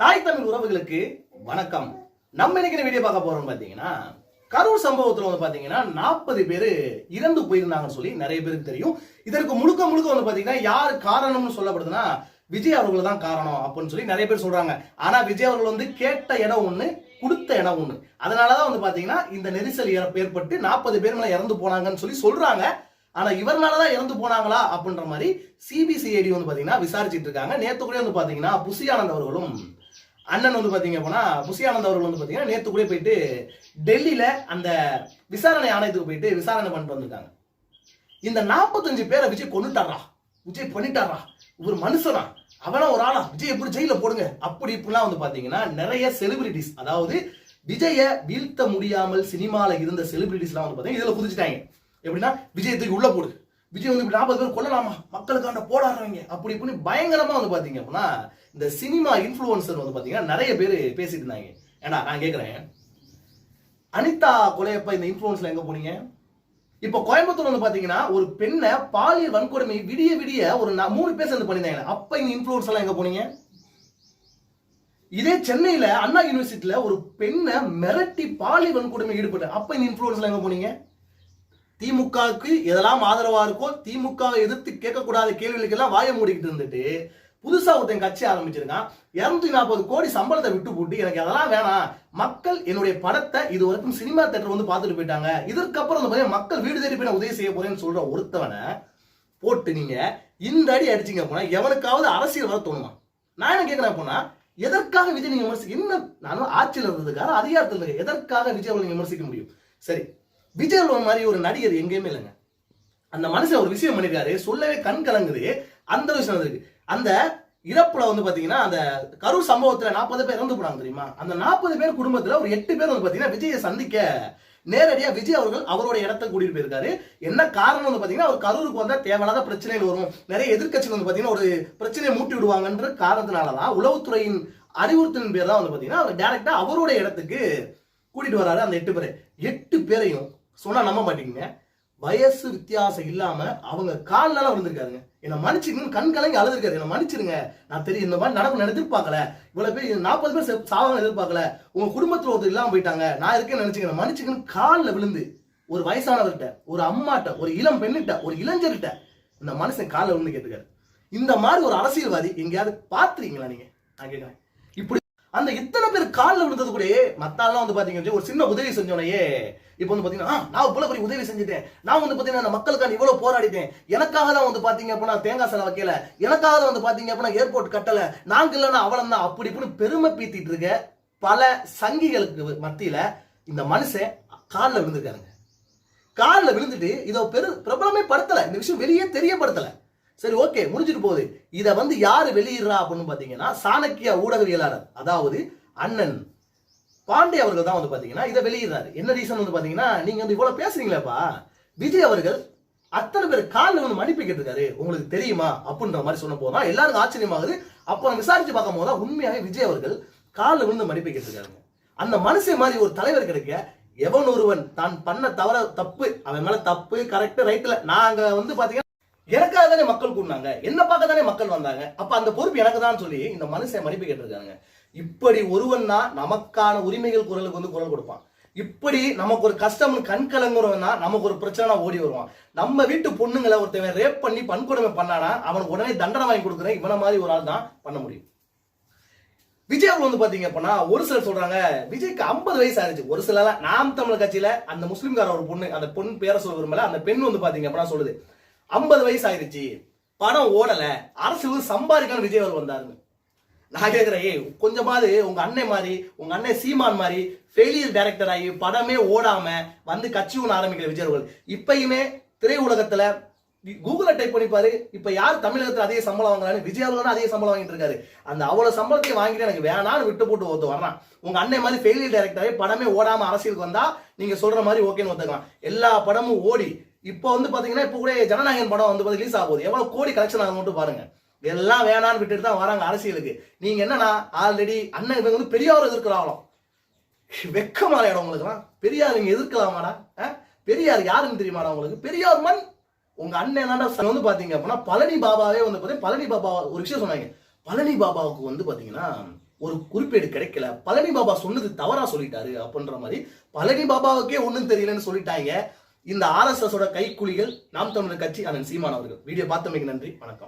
தாய் தமிழ் உறவுகளுக்கு வணக்கம். நம்ம இன்னைக்கு வீடியோ பார்க்க போறோம் பாத்தீங்கன்னா கரூர் சம்பவத்துல வந்து பாத்தீங்கன்னா நாற்பது பேர் இறந்து போயிருந்தாங்கன்னு சொல்லி நிறைய பேருக்கு தெரியும். இதற்கு முழுக்க முழுக்க வந்து பாத்தீங்கன்னா யார் காரணம்னு சொல்லப்படுதுன்னா விஜய் அவர்கள் தான் காரணம் அப்படின்னு சொல்லி நிறைய பேர் சொல்றாங்க. ஆனா விஜய் அவர்கள் வந்து கேட்ட இடம் ஒண்ணு கொடுத்த இடம் ஒண்ணு. அதனாலதான் வந்து பாத்தீங்கன்னா இந்த நெரிசல் ஏற்பட்டு நாற்பது பேர் மேல இறந்து போனாங்கன்னு சொல்லி சொல்றாங்க. ஆனா இவர்னாலதான் இறந்து போனாங்களா அப்படின்ற மாதிரி சிபிசிஐடி வந்து பாத்தீங்கன்னா விசாரிச்சிட்டு இருக்காங்க. நேத்து கூட வந்து பாத்தீங்கன்னா புசியானந்த் அவர்களும் அண்ணன் வந்து பாத்தீங்க போனால் புசி அவர்கள் வந்து பாத்தீங்கன்னா நேத்து கூட போயிட்டு டெல்லியில அந்த விசாரணை ஆணையத்துக்கு போயிட்டு விசாரணை பண்ணிட்டு வந்திருக்காங்க. இந்த நாற்பத்தஞ்சு பேரை விஜய் கொண்டுட்டாரா விஜய் பண்ணிட்டாரா இவர் மனுஷனா. அவனா ஒரு ஆளா? விஜய் எப்படி ஜெயில போடுங்க? அப்படி இப்படிலாம் வந்து பாத்தீங்கன்னா நிறைய செலிபிரிட்டிஸ் அதாவது விஜய வீழ்த்த முடியாமல் சினிமாவில் இருந்த செலிபிரிட்டிஸ்லாம் வந்து பாத்தீங்கன்னா இதுல குதிச்சுட்டாங்க. எப்படின்னா விஜய் உள்ள போடு. விஜய் வந்து இப்படி நாற்பது பேர் கொல்லலாமா? மக்களுக்காண்ட போடாடுறவங்க அப்படி இப்படின்னு பயங்கரமா வந்து பாத்தீங்க அப்படின்னா இந்த சினிமா இன்ஃபுளுசர் வந்து பாத்தீங்கன்னா நிறைய பேர் பேசிட்டு இருந்தாங்க. ஏன்னா நான் கேட்குறேன் அனிதா கொலையப்ப இந்த இன்ஃபுளுன்ஸ்ல எங்க போனீங்க? இப்ப கோயம்புத்தூர் வந்து பாத்தீங்கன்னா ஒரு பெண்ணை பாலியல் வன்கொடுமை விடிய விடிய ஒரு நா- மூணு பேர் சேர்ந்து பண்ணியிருந்தாங்க. அப்ப இந்த இன்ஃபுளுன்ஸ் எல்லாம் எங்க போனீங்க? இதே சென்னையில அண்ணா யூனிவர்சிட்டியில ஒரு பெண்ணை மிரட்டி பாலியல் வன்கொடுமை ஈடுபட்ட அப்ப இந்த இன்ஃபுளுன்ஸ்ல எங்க போனீங்க? திமுகவுக்கு எதெல்லாம் ஆதரவா இருக்கோ திமுகவை எதிர்த்து கேட்கக்கூடாத கேள்விகளுக்கெல்லாம் வாய மூடிக்கிட்டு இருந்துட்டு புதுசா ஒருத்தன் கட்சி ஆரம்பிச்சிருக்கான். இருநூத்தி நாற்பது கோடி சம்பளத்தை விட்டு போட்டு எனக்கு அதெல்லாம் வேணாம். மக்கள் என்னுடைய படத்தை இது வரைக்கும் சினிமா தேட்டர் வந்து பார்த்துட்டு போயிட்டாங்க. இதற்கப்புறம் இந்த மாதிரி மக்கள் வீடு தேடி போய் நான் உதவி செய்ய போறேன்னு சொல்ற ஒருத்தவனை போட்டு நீங்க இந்த அடி அடிச்சீங்க போனா எவனுக்காவது அரசியல் வர தோணுமா? நான் என்ன கேட்கிறேன் போனா எதற்காக விஜய் நீங்க விமர்சி என்ன நானும் ஆட்சியில் இருந்ததுக்காக அதிகாரத்தில் இருக்க எதற்காக விஜய் அவர்கள் விமர்சிக்க முடியும்? சரி விஜய் மாதிரி ஒரு நடிகர் எங்கேயுமே இல்லைங்க. அந்த மனுஷன் ஒரு விஷயம் பண்ணிருக்காரு சொல்லவே கண் கலங்குது. அந்த விஷயம் இருக்கு அந்த இறப்புல வந்து பாத்தீங்கன்னா அந்த கரூர் சம்பவத்துல நாற்பது பேர் இறந்து போனாங்க தெரியுமா? அந்த நாற்பது பேர் குடும்பத்துல ஒரு எட்டு பேர் வந்து பாத்தீங்கன்னா விஜயை சந்திக்க நேரடியா விஜய் அவர்கள் அவரோட இடத்த கூட்டிட்டு போயிருக்காரு. என்ன காரணம் வந்து பாத்தீங்கன்னா அவர் கரூருக்கு வந்தா தேவையில்லாத பிரச்சனைகள் வரும். நிறைய எதிர்க்கட்சிகள் வந்து பாத்தீங்கன்னா ஒரு பிரச்சனையை மூட்டி விடுவாங்கன்ற காரணத்தினாலதான் உளவுத்துறையின் அறிவுறுத்தலின் பேர் தான் வந்து பாத்தீங்கன்னா அவர் டைரக்டா அவரோட இடத்துக்கு கூட்டிட்டு வராரு அந்த எட்டு பேரை. எட்டு பேரையும் சொன்னா நம்ப மாட்டீங்க. வயசு வித்தியாசம் இல்லாம அவங்க கால்லாம் விழுந்திருக்காருங்க என்ன மன்னிச்சுங்க கண் கலங்கி அழுதுருக்காரு. என்ன மன்னிச்சிருங்க. நான் தெரியும் இந்த மாதிரி நடக்கும் எதிர்பார்க்கல. இவ்வளவு பேர் நாற்பது பேர் சாவாங்க எதிர்பார்க்கல. உங்க குடும்பத்துல ஒருத்தர் இல்லாம போயிட்டாங்க. நான் இருக்கேன்னு நினைச்சுக்கிறேன் மன்னிச்சுக்கணும் காலில் விழுந்து ஒரு வயசானவர்கிட்ட ஒரு அம்மாட்ட ஒரு இளம் பெண்ணிட்ட ஒரு இளைஞர்கிட்ட இந்த மனுஷன் காலில் விழுந்து கேட்டுக்காரு இந்த மாதிரி ஒரு அரசியல்வாதி எங்கேயாவது பாத்துறீங்களா நீங்க? நான் கேட்கிறேன் இப்படி அந்த இத்தனை பேர் காலில் விழுந்தது கூட மத்தாலாம் வந்து பாத்தீங்கன்னா ஒரு சின்ன உதவி செஞ்சோனையே. இப்போ வந்து பாத்தீங்கன்னா "ஆ, நான் இவ்வளவு பெரிய உதவி செஞ்சுட்டேன். நான் வந்து பாத்தீங்கன்னா மக்களுக்காக மக்களுக்கான இவ்வளவு போராடிட்டேன். எனக்காக தான் வந்து பாத்தீங்க அப்படின்னா தேங்காய் சில வைக்கல. எனக்காக தான் வந்து பாத்தீங்க அப்படின்னா ஏர்போர்ட் கட்டல. நாங்க இல்லைன்னா அவளம் தான். அப்படி இப்படின்னு பெருமை பீத்திட்டு இருக்க பல சங்கிகளுக்கு மத்தியில இந்த மனுஷன் காலில் விழுந்திருக்காருங்க. காலில் விழுந்துட்டு இதை பெரு பிரபலமே படுத்தல. இந்த விஷயம் வெளியே தெரியப்படுத்தல. சரி ஓகே முடிஞ்சிட்டு போகுது. இதை வந்து யாரு வெளியிடுறா அப்படின்னு பாத்தீங்கன்னா சாணக்கிய ஊடகவியலாளர் அதாவது அண்ணன் பாண்டே அவர்கள் தான் வந்து பாத்தீங்கன்னா இதை வெளியிடுறாரு. என்ன ரீசன் வந்து பாத்தீங்கன்னா நீங்க வந்து இவ்வளவு பேசுறீங்களேப்பா. விஜய் அவர்கள் அத்தனை பேர் காலில் வந்து மன்னிப்பு கேட்டிருக்காரு உங்களுக்கு தெரியுமா? அப்படின்ற மாதிரி சொன்ன போதுதான் எல்லாருக்கும் ஆச்சரியமாகுது. அப்புறம் விசாரிச்சு பார்க்கும் போது உண்மையாவே விஜய் அவர்கள் காலில் விழுந்து மன்னிப்பு கேட்டிருக்காருங்க அந்த மனுஷன் மாதிரி ஒரு தலைவர் கிடைக்க எவன் ஒருவன் தான் பண்ண தவற தப்பு அவன் மேல தப்பு கரெக்ட் ரைட்ல நாங்க வந்து பாத்தீங்கன்னா எனக்காக தானே மக்கள் கூடினாங்க. என்ன பார்க்க தானே மக்கள் வந்தாங்க. அப்ப அந்த பொறுப்பு எனக்கு தான் சொல்லி இந்த மனுஷன் மன்னிப்பு கேட்டிருக்காங்க இப்படி ஒருவன் தான் நமக்கான உரிமைகள் குரலுக்கு வந்து குரல் கொடுப்பான். இப்படி நமக்கு ஒரு கஷ்டம் கண் நமக்கு ஒரு பிரச்சனை ஓடி வருவான். நம்ம வீட்டு பொண்ணுங்களை ஒருத்தவன் ரேப் பண்ணி பண்கொடுமை பண்ணானா அவனுக்கு உடனே தண்டனை வாங்கி கொடுக்குறேன். இவனை மாதிரி ஒரு ஆள் தான் பண்ண முடியும். விஜய் அவர் வந்து பாத்தீங்க அப்படின்னா ஒரு சிலர் சொல்றாங்க விஜய்க்கு 50 வயசு ஆயிருச்சு. ஒரு சில நாம் தமிழ் கட்சியில அந்த முஸ்லிம்கார ஒரு பொண்ணு அந்த பொண்ணு பேரை சொல்ல விரும்பல அந்த பெண் வந்து பாத்தீங்க அப்படின்னா சொல்லுது 50 வயசு ஆயிருச்சு. படம் ஓடல. அரசு சம்பாதிக்கணும் விஜய் அவர் வந்தாருன்னு. நான் கேட்குறேன் கொஞ்சமாவது உங்க அண்ணன் மாதிரி உங்க அண்ணன் சீமான் மாதிரி ஃபெயிலியர் டைரக்டர் ஆகி படமே ஓடாம வந்து கட்சி ஒன்று ஆரம்பிக்கிற விஜய் அவர்கள். இப்பயுமே திரையுலகத்துல கூகுள டைப் பண்ணிப்பார் இப்போ இப்ப யார் தமிழகத்துல அதே சம்பளம் வாங்குறாரு விஜய் அவர்கள் அதிக சம்பளம் வாங்கிட்டு இருக்காரு. அந்த அவ்வளவு சம்பளத்தையும் வாங்கிட்டு எனக்கு வேணாம்னு விட்டு போட்டு ஒருத்த வர்றான். உங்க அண்ணன் மாதிரி ஃபெயிலியர் டைரக்டரே படமே ஓடாம அரசியலுக்கு வந்தா நீங்க சொல்ற மாதிரி ஓகேன்னு ஒத்துக்கலாம். எல்லா படமும் ஓடி. இப்போ வந்து பாத்தீங்கன்னா இப்போ கூட ஜனநாயகன் படம் வந்து ரிலீஸ் ஆகுது எவ்வளவு கோடி கலெக்ஷன் ஆகும் மட்டும் பாருங்க. எல்லாம் வேணான்னு விட்டுட்டு தான் வராங்க அரசியலுக்கு. நீங்க என்னன்னா ஆல்ரெடி அண்ணன் இவங்க வந்து பெரியார் எதிர்க்கிறாங்களாம். வெக்கமான இடம் உங்களுக்குலாம் பெரியார் நீங்க எதிர்க்கலாமாடா? ஆ? பெரியார் யாருன்னு தெரியுமாடா உங்களுக்கு? பெரியார் மண். உங்க அண்ணன் தாண்டா வந்து பாத்தீங்க அப்படின்னா பழனி பாபாவே வந்து பாத்தீங்கன்னா பழனி பாபா ஒரு விஷயம் சொன்னாங்க. பழனி பாபாவுக்கு வந்து பாத்தீங்கன்னா ஒரு குறிப்பேடு கிடைக்கல. பழனி பாபா சொன்னது தவறா சொல்லிட்டாரு அப்படின்ற மாதிரி. பழனி பாபாவுக்கே ஒன்றும் தெரியலன்னு சொல்லிட்டாங்க. இந்த ஆர்எஸ்எஸோட கைக்குலிகள் நாம் தமிழர் கட்சி அண்ணன் சீமான் அவர்கள். வீடியோ பார்த்தமைக்கு நன்றி. வணக்கம்.